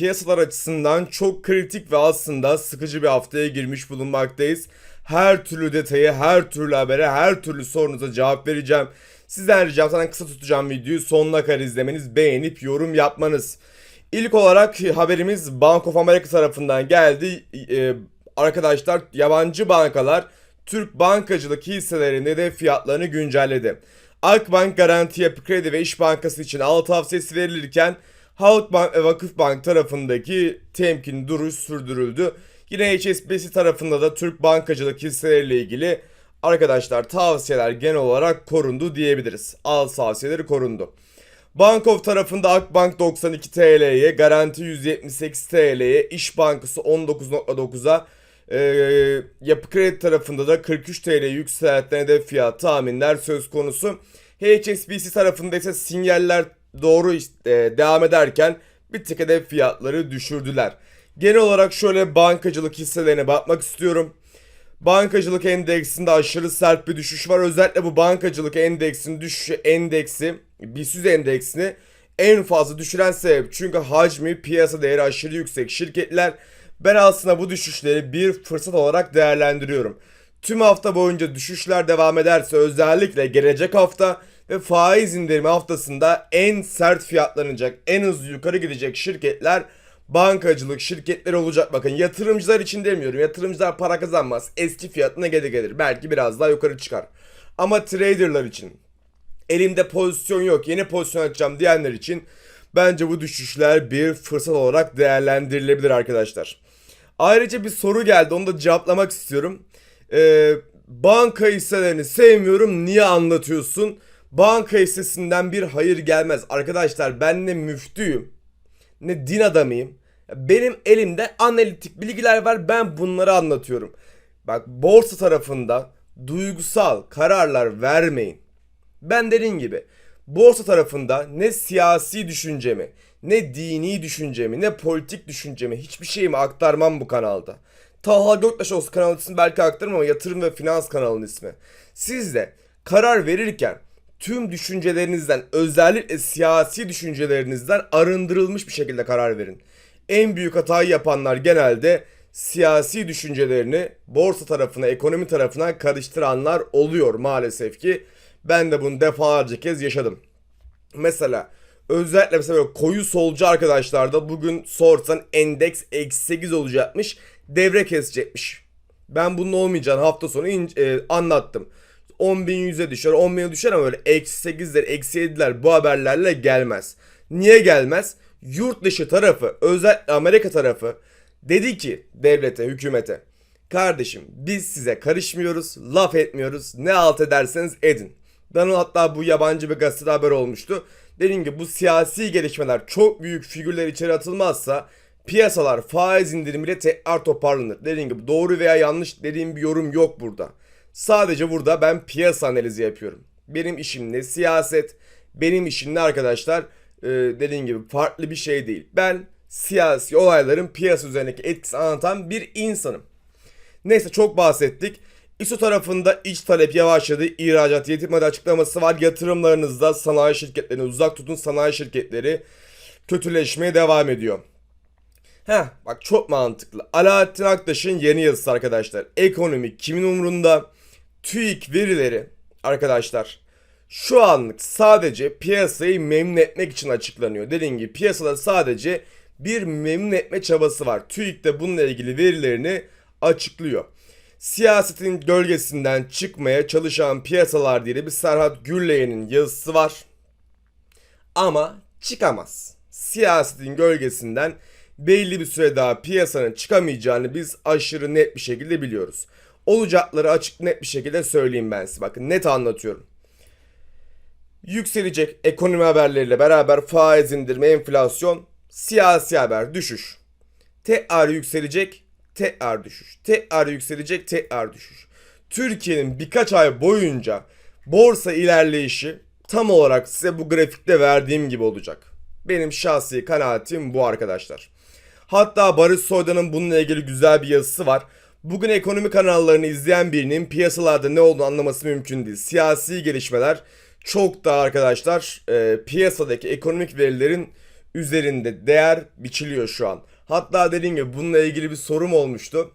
piyasalar açısından çok kritik ve aslında sıkıcı bir haftaya girmiş bulunmaktayız. Her türlü detayı, her türlü habere, her türlü sorunuza cevap vereceğim. Sizden ricam sana kısa tutacağım videoyu sonuna kadar izlemeniz, beğenip yorum yapmanız. İlk olarak haberimiz Bank of America tarafından geldi. Ee, arkadaşlar yabancı bankalar Türk bankacılık hisselerinde de fiyatlarını güncelledi. Akbank Garanti Yapı Kredi ve İş Bankası için al tavsiyesi verilirken Halkbank ve Vakıfbank tarafındaki temkin duruş sürdürüldü. Yine HSBC tarafında da Türk bankacılık hisseleriyle ilgili arkadaşlar tavsiyeler genel olarak korundu diyebiliriz. Al tavsiyeleri korundu. Bankof tarafında Akbank 92 TL'ye, Garanti 178 TL'ye, İş Bankası 19.9'a, ee, yapı kredi tarafında da 43 TL yükselttiğine de fiyat tahminler söz konusu. HSBC tarafında ise sinyaller doğru e, devam ederken bir tık hedef fiyatları düşürdüler. Genel olarak şöyle bankacılık hisselerine bakmak istiyorum. Bankacılık endeksinde aşırı sert bir düşüş var. Özellikle bu bankacılık endeksinin düşüşü endeksi, BIST endeksini en fazla düşüren sebep. Çünkü hacmi, piyasa değeri aşırı yüksek şirketler. Ben aslında bu düşüşleri bir fırsat olarak değerlendiriyorum. Tüm hafta boyunca düşüşler devam ederse özellikle gelecek hafta ve faiz indirimi haftasında en sert fiyatlanacak, en hızlı yukarı gidecek şirketler bankacılık şirketleri olacak. Bakın yatırımcılar için demiyorum. Yatırımcılar para kazanmaz. Eski fiyatına geri gelir. Belki biraz daha yukarı çıkar. Ama traderlar için elimde pozisyon yok yeni pozisyon açacağım diyenler için bence bu düşüşler bir fırsat olarak değerlendirilebilir arkadaşlar. Ayrıca bir soru geldi onu da cevaplamak istiyorum. Ee, banka hisselerini sevmiyorum niye anlatıyorsun? Banka hissesinden bir hayır gelmez. Arkadaşlar ben ne müftüyüm ne din adamıyım. Benim elimde analitik bilgiler var ben bunları anlatıyorum. Bak borsa tarafında duygusal kararlar vermeyin. Ben dediğim gibi borsa tarafında ne siyasi düşüncemi, ne dini düşüncemi, ne politik düşüncemi hiçbir şeyimi aktarmam bu kanalda. Talha Göktaş olsun kanal ismi belki aktarırım ama yatırım ve finans kanalının ismi. Siz de karar verirken tüm düşüncelerinizden özellikle siyasi düşüncelerinizden arındırılmış bir şekilde karar verin. En büyük hatayı yapanlar genelde siyasi düşüncelerini borsa tarafına, ekonomi tarafına karıştıranlar oluyor maalesef ki. Ben de bunu defalarca kez yaşadım. Mesela özellikle mesela böyle koyu solcu arkadaşlar da bugün sorsan endeks eksi 8 olacakmış. Devre kesecekmiş. Ben bunun olmayacağını hafta sonu e, anlattım. 10.100'e düşer 10.000'e düşer ama böyle eksi 8'ler eksi 7'ler bu haberlerle gelmez. Niye gelmez? Yurt dışı tarafı özellikle Amerika tarafı dedi ki devlete hükümete kardeşim biz size karışmıyoruz laf etmiyoruz ne alt ederseniz edin. Danıl hatta bu yabancı bir gazetede haber olmuştu. Dediğim gibi bu siyasi gelişmeler çok büyük figürler içeri atılmazsa piyasalar faiz indirimiyle tekrar toparlanır. Dediğim gibi doğru veya yanlış dediğim bir yorum yok burada. Sadece burada ben piyasa analizi yapıyorum. Benim işim ne siyaset, benim işim ne arkadaşlar ee, dediğim gibi farklı bir şey değil. Ben siyasi olayların piyasa üzerindeki etkisi anlatan bir insanım. Neyse çok bahsettik. ISO tarafında iç talep yavaşladı. İhracat yetmedi açıklaması var. Yatırımlarınızda sanayi şirketlerini uzak tutun. Sanayi şirketleri kötüleşmeye devam ediyor. Heh bak çok mantıklı. Alaaddin Aktaş'ın yeni yazısı arkadaşlar. Ekonomi kimin umurunda? TÜİK verileri arkadaşlar şu anlık sadece piyasayı memnun etmek için açıklanıyor. Dediğim gibi piyasada sadece bir memnun etme çabası var. TÜİK de bununla ilgili verilerini açıklıyor. Siyasetin gölgesinden çıkmaya çalışan piyasalar diye bir Serhat Gürleyen'in yazısı var. Ama çıkamaz. Siyasetin gölgesinden belli bir süre daha piyasanın çıkamayacağını biz aşırı net bir şekilde biliyoruz. Olacakları açık net bir şekilde söyleyeyim ben size. Bakın net anlatıyorum. Yükselecek ekonomi haberleriyle beraber faiz indirme, enflasyon, siyasi haber, düşüş. Tekrar yükselecek, tekrar düşüş. Tekrar yükselecek, tekrar düşüş. Türkiye'nin birkaç ay boyunca borsa ilerleyişi tam olarak size bu grafikte verdiğim gibi olacak. Benim şahsi kanaatim bu arkadaşlar. Hatta Barış Soydan'ın bununla ilgili güzel bir yazısı var. Bugün ekonomi kanallarını izleyen birinin piyasalarda ne olduğunu anlaması mümkün değil. Siyasi gelişmeler çok da arkadaşlar e, piyasadaki ekonomik verilerin üzerinde değer biçiliyor şu an. Hatta dediğim gibi bununla ilgili bir sorum olmuştu.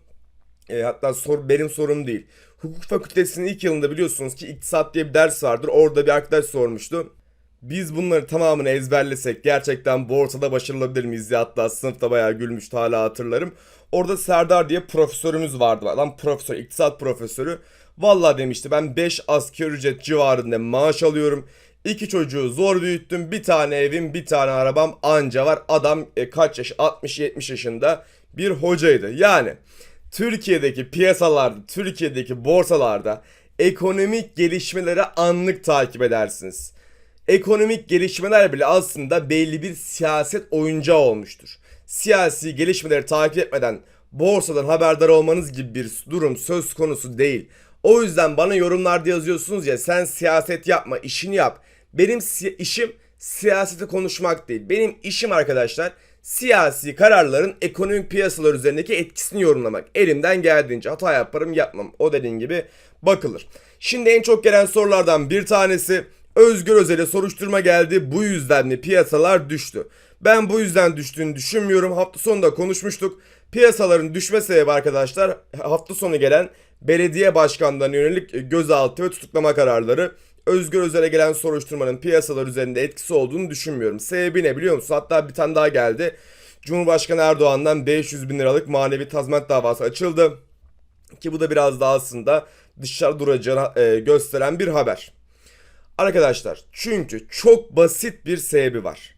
E, hatta sor, benim sorum değil. Hukuk fakültesinin ilk yılında biliyorsunuz ki iktisat diye bir ders vardır. Orada bir arkadaş sormuştu. Biz bunları tamamını ezberlesek gerçekten borsada başarılabilir miyiz diye hatta sınıfta bayağı gülmüştü hala hatırlarım. Orada Serdar diye profesörümüz vardı. Adam profesör, iktisat profesörü. Valla demişti ben 5 asgari ücret civarında maaş alıyorum. İki çocuğu zor büyüttüm. Bir tane evim, bir tane arabam anca var. Adam e, kaç yaş? 60-70 yaşında bir hocaydı. Yani Türkiye'deki piyasalarda, Türkiye'deki borsalarda ekonomik gelişmeleri anlık takip edersiniz. Ekonomik gelişmeler bile aslında belli bir siyaset oyuncağı olmuştur. Siyasi gelişmeleri takip etmeden borsadan haberdar olmanız gibi bir durum söz konusu değil. O yüzden bana yorumlarda yazıyorsunuz ya sen siyaset yapma işini yap. Benim si- işim siyaseti konuşmak değil. Benim işim arkadaşlar siyasi kararların ekonomik piyasalar üzerindeki etkisini yorumlamak. Elimden geldiğince hata yaparım yapmam. O dediğin gibi bakılır. Şimdi en çok gelen sorulardan bir tanesi Özgür Özel'e soruşturma geldi. Bu yüzden mi piyasalar düştü? Ben bu yüzden düştüğünü düşünmüyorum. Hafta sonunda konuşmuştuk. Piyasaların düşme sebebi arkadaşlar hafta sonu gelen belediye başkanlarına yönelik gözaltı ve tutuklama kararları. Özgür Özel'e gelen soruşturmanın piyasalar üzerinde etkisi olduğunu düşünmüyorum. Sebebi ne biliyor musun? Hatta bir tane daha geldi. Cumhurbaşkanı Erdoğan'dan 500 bin liralık manevi tazminat davası açıldı. Ki bu da biraz daha aslında dışarı duracağını e, gösteren bir haber. Arkadaşlar çünkü çok basit bir sebebi var.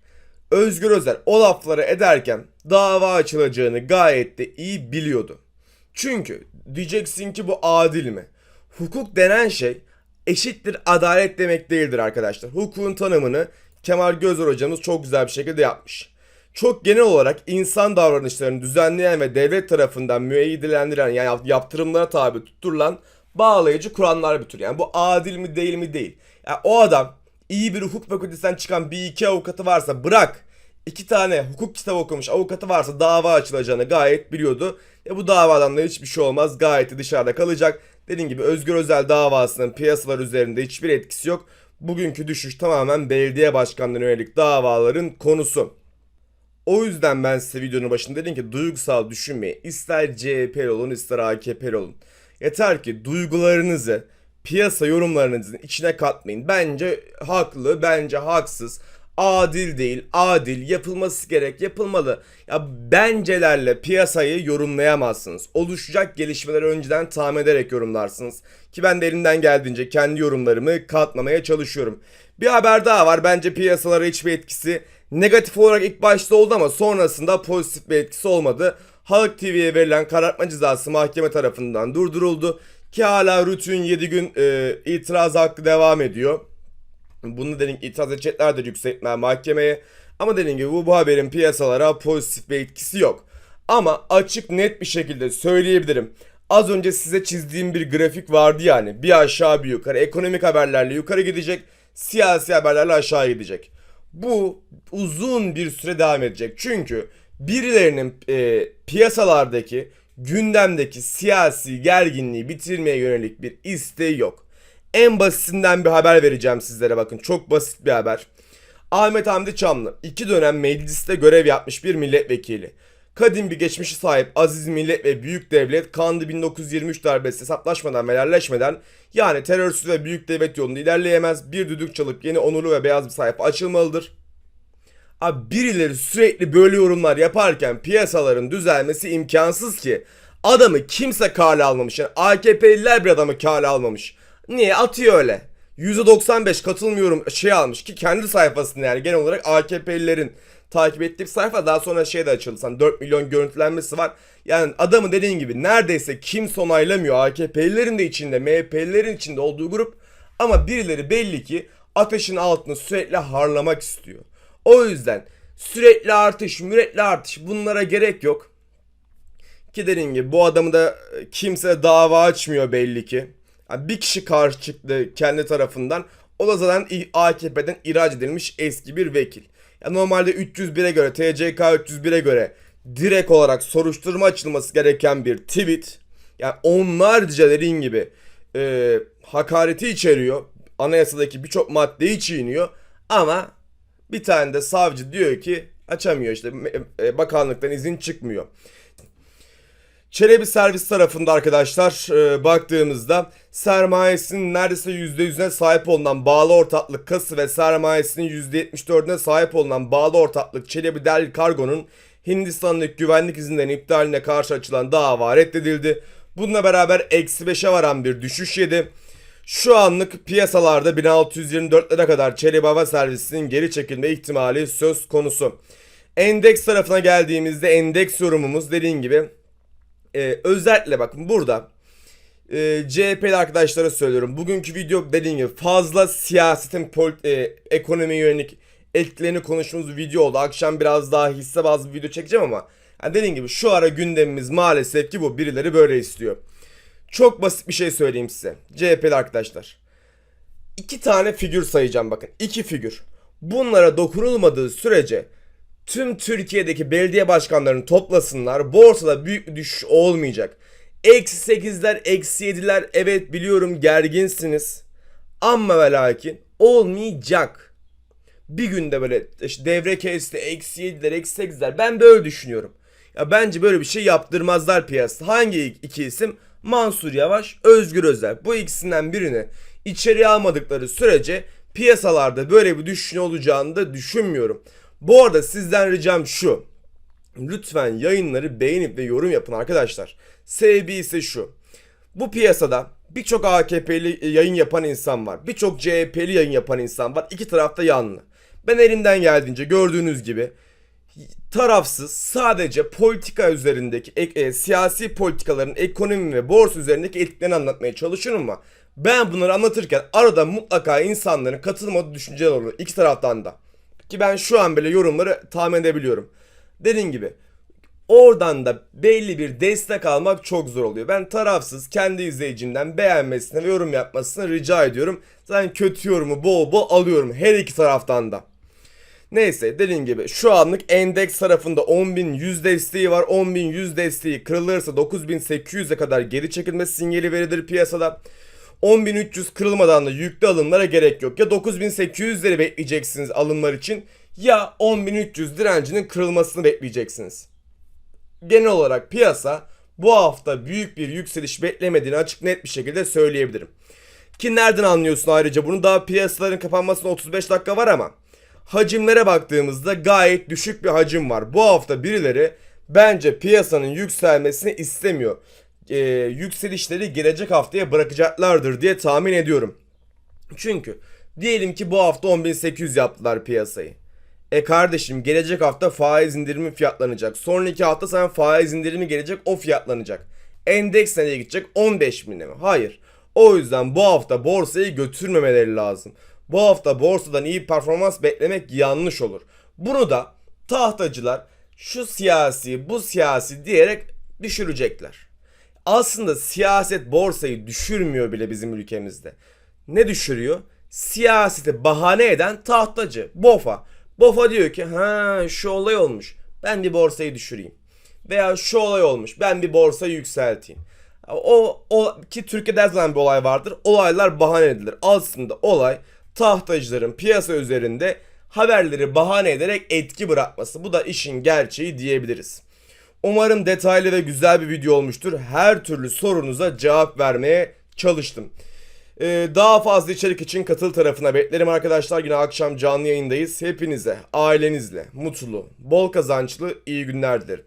Özgür Özel o lafları ederken dava açılacağını gayet de iyi biliyordu. Çünkü diyeceksin ki bu adil mi? Hukuk denen şey eşittir adalet demek değildir arkadaşlar. Hukukun tanımını Kemal Gözler hocamız çok güzel bir şekilde yapmış. Çok genel olarak insan davranışlarını düzenleyen ve devlet tarafından müeyyidelendiren yani yaptırımlara tabi tutturulan bağlayıcı kuranlar bir tür. Yani bu adil mi değil mi değil. Yani o adam iyi bir hukuk fakültesinden çıkan bir iki avukatı varsa bırak iki tane hukuk kitabı okumuş avukatı varsa dava açılacağını gayet biliyordu. E bu davadan da hiçbir şey olmaz gayet dışarıda kalacak. Dediğim gibi Özgür Özel davasının piyasalar üzerinde hiçbir etkisi yok. Bugünkü düşüş tamamen belediye başkanlarına yönelik davaların konusu. O yüzden ben size videonun başında dedim ki duygusal düşünmeyin. İster CHP olun ister AKP olun. Yeter ki duygularınızı piyasa yorumlarınızın içine katmayın. Bence haklı, bence haksız, adil değil, adil, yapılması gerek, yapılmalı. Ya bencelerle piyasayı yorumlayamazsınız. Oluşacak gelişmeleri önceden tahmin ederek yorumlarsınız. Ki ben de elimden geldiğince kendi yorumlarımı katmamaya çalışıyorum. Bir haber daha var. Bence piyasalara hiçbir etkisi negatif olarak ilk başta oldu ama sonrasında pozitif bir etkisi olmadı. Halk TV'ye verilen karartma cezası mahkeme tarafından durduruldu. Ki hala rutin 7 gün e, itiraz hakkı devam ediyor. Bunu dediğim itiraz edeceklerdir yükseltme mahkemeye. Ama dediğim gibi bu, bu haberin piyasalara pozitif bir etkisi yok. Ama açık net bir şekilde söyleyebilirim. Az önce size çizdiğim bir grafik vardı yani. Bir aşağı bir yukarı. Ekonomik haberlerle yukarı gidecek. Siyasi haberlerle aşağı gidecek. Bu uzun bir süre devam edecek. Çünkü birilerinin e, piyasalardaki gündemdeki siyasi gerginliği bitirmeye yönelik bir isteği yok. En basitinden bir haber vereceğim sizlere bakın. Çok basit bir haber. Ahmet Hamdi Çamlı iki dönem mecliste görev yapmış bir milletvekili. Kadim bir geçmişi sahip aziz millet ve büyük devlet kandı 1923 darbesi hesaplaşmadan ve yerleşmeden yani terörsüz ve büyük devlet yolunda ilerleyemez. Bir düdük çalıp yeni onurlu ve beyaz bir sayfa açılmalıdır. Abi birileri sürekli böyle yorumlar yaparken piyasaların düzelmesi imkansız ki. Adamı kimse kale almamış. Yani AKP'liler bir adamı kale almamış. Niye? Atıyor öyle. %95 katılmıyorum şey almış ki kendi sayfasında yani genel olarak AKP'lilerin takip ettiği bir sayfa daha sonra şey de açıldı. Hani 4 milyon görüntülenmesi var. Yani adamın dediğin gibi neredeyse kimse onaylamıyor. AKP'lilerin de içinde, MHP'lilerin içinde olduğu grup. Ama birileri belli ki ateşin altını sürekli harlamak istiyor. O yüzden sürekli artış, mürekli artış bunlara gerek yok. Ki dediğim gibi bu adamı da kimse dava açmıyor belli ki. Yani bir kişi karşı çıktı kendi tarafından. O da zaten AKP'den ihraç edilmiş eski bir vekil. Yani normalde 301'e göre, TCK 301'e göre direkt olarak soruşturma açılması gereken bir tweet. Yani onlarca dediğin gibi e, hakareti içeriyor. Anayasadaki birçok maddeyi çiğniyor. Ama bir tane de savcı diyor ki Açamıyor işte e, bakanlıktan izin çıkmıyor. Çelebi servis tarafında arkadaşlar e, baktığımızda sermayesinin neredeyse %100'üne sahip olunan bağlı ortaklık kası ve sermayesinin %74'üne sahip olunan bağlı ortaklık Çelebi Del Kargo'nun Hindistan'daki güvenlik izinlerinin iptaline karşı açılan dava reddedildi. Bununla beraber eksi 5'e varan bir düşüş yedi. Şu anlık piyasalarda 1624'lere kadar Çelebi Hava Servisi'nin geri çekilme ihtimali söz konusu. Endeks tarafına geldiğimizde endeks yorumumuz dediğim gibi e, özellikle bakın burada e, CHP'li arkadaşlara söylüyorum. Bugünkü video dediğim gibi fazla siyasetin e, ekonomiye yönelik etkilerini konuştuğumuz video oldu. Akşam biraz daha hisse bazlı bir video çekeceğim ama yani dediğim gibi şu ara gündemimiz maalesef ki bu. Birileri böyle istiyor. Çok basit bir şey söyleyeyim size. CHP'li arkadaşlar. İki tane figür sayacağım bakın. İki figür. Bunlara dokunulmadığı sürece tüm Türkiye'deki belediye başkanlarını toplasınlar. Borsada büyük bir düşüş olmayacak. Eksi 8'ler, eksi 7'ler evet biliyorum gerginsiniz. Ama ve lakin olmayacak. Bir günde böyle işte devre kesti, eksi 7'ler, eksi 8'ler. Ben böyle düşünüyorum. Ya bence böyle bir şey yaptırmazlar piyasada. Hangi iki isim? Mansur Yavaş, Özgür Özel. Bu ikisinden birini içeriye almadıkları sürece piyasalarda böyle bir düşüş olacağını da düşünmüyorum. Bu arada sizden ricam şu. Lütfen yayınları beğenip ve yorum yapın arkadaşlar. Sebebi ise şu. Bu piyasada birçok AKP'li yayın yapan insan var. Birçok CHP'li yayın yapan insan var. İki tarafta yanlı. Ben elimden geldiğince gördüğünüz gibi tarafsız sadece politika üzerindeki e, e, siyasi politikaların ekonomi ve borsa üzerindeki etkilerini anlatmaya çalışıyorum ama ben bunları anlatırken arada mutlaka insanların katılmadığı düşünceler olur iki taraftan da. Ki ben şu an bile yorumları tahmin edebiliyorum. Dediğim gibi oradan da belli bir destek almak çok zor oluyor. Ben tarafsız kendi izleyicimden beğenmesini ve yorum yapmasını rica ediyorum. Zaten kötü yorumu bol bol alıyorum her iki taraftan da. Neyse dediğim gibi şu anlık endeks tarafında 10.100 desteği var. 10.100 desteği kırılırsa 9.800'e kadar geri çekilme sinyali verilir piyasada. 10.300 kırılmadan da yüklü alımlara gerek yok. Ya 9.800'leri bekleyeceksiniz alımlar için ya 10.300 direncinin kırılmasını bekleyeceksiniz. Genel olarak piyasa bu hafta büyük bir yükseliş beklemediğini açık net bir şekilde söyleyebilirim. Ki nereden anlıyorsun ayrıca bunu daha piyasaların kapanmasına 35 dakika var ama hacimlere baktığımızda gayet düşük bir hacim var. Bu hafta birileri bence piyasanın yükselmesini istemiyor. Ee, yükselişleri gelecek haftaya bırakacaklardır diye tahmin ediyorum. Çünkü diyelim ki bu hafta 10.800 yaptılar piyasayı. E kardeşim gelecek hafta faiz indirimi fiyatlanacak. Sonraki hafta sana faiz indirimi gelecek o fiyatlanacak. Endeks nereye gidecek? 15 bine mi? Hayır. O yüzden bu hafta borsayı götürmemeleri lazım. Bu hafta borsadan iyi performans beklemek yanlış olur. Bunu da tahtacılar şu siyasi bu siyasi diyerek düşürecekler. Aslında siyaset borsayı düşürmüyor bile bizim ülkemizde. Ne düşürüyor? Siyaseti bahane eden tahtacı, BOFA. BOFA diyor ki ha şu olay olmuş ben bir borsayı düşüreyim. Veya şu olay olmuş ben bir borsayı yükselteyim. O, o ki Türkiye'de her zaman bir olay vardır. Olaylar bahane edilir. Aslında olay tahtacıların piyasa üzerinde haberleri bahane ederek etki bırakması. Bu da işin gerçeği diyebiliriz. Umarım detaylı ve güzel bir video olmuştur. Her türlü sorunuza cevap vermeye çalıştım. Ee, daha fazla içerik için katıl tarafına beklerim arkadaşlar. Yine akşam canlı yayındayız. Hepinize ailenizle mutlu, bol kazançlı iyi günler dilerim.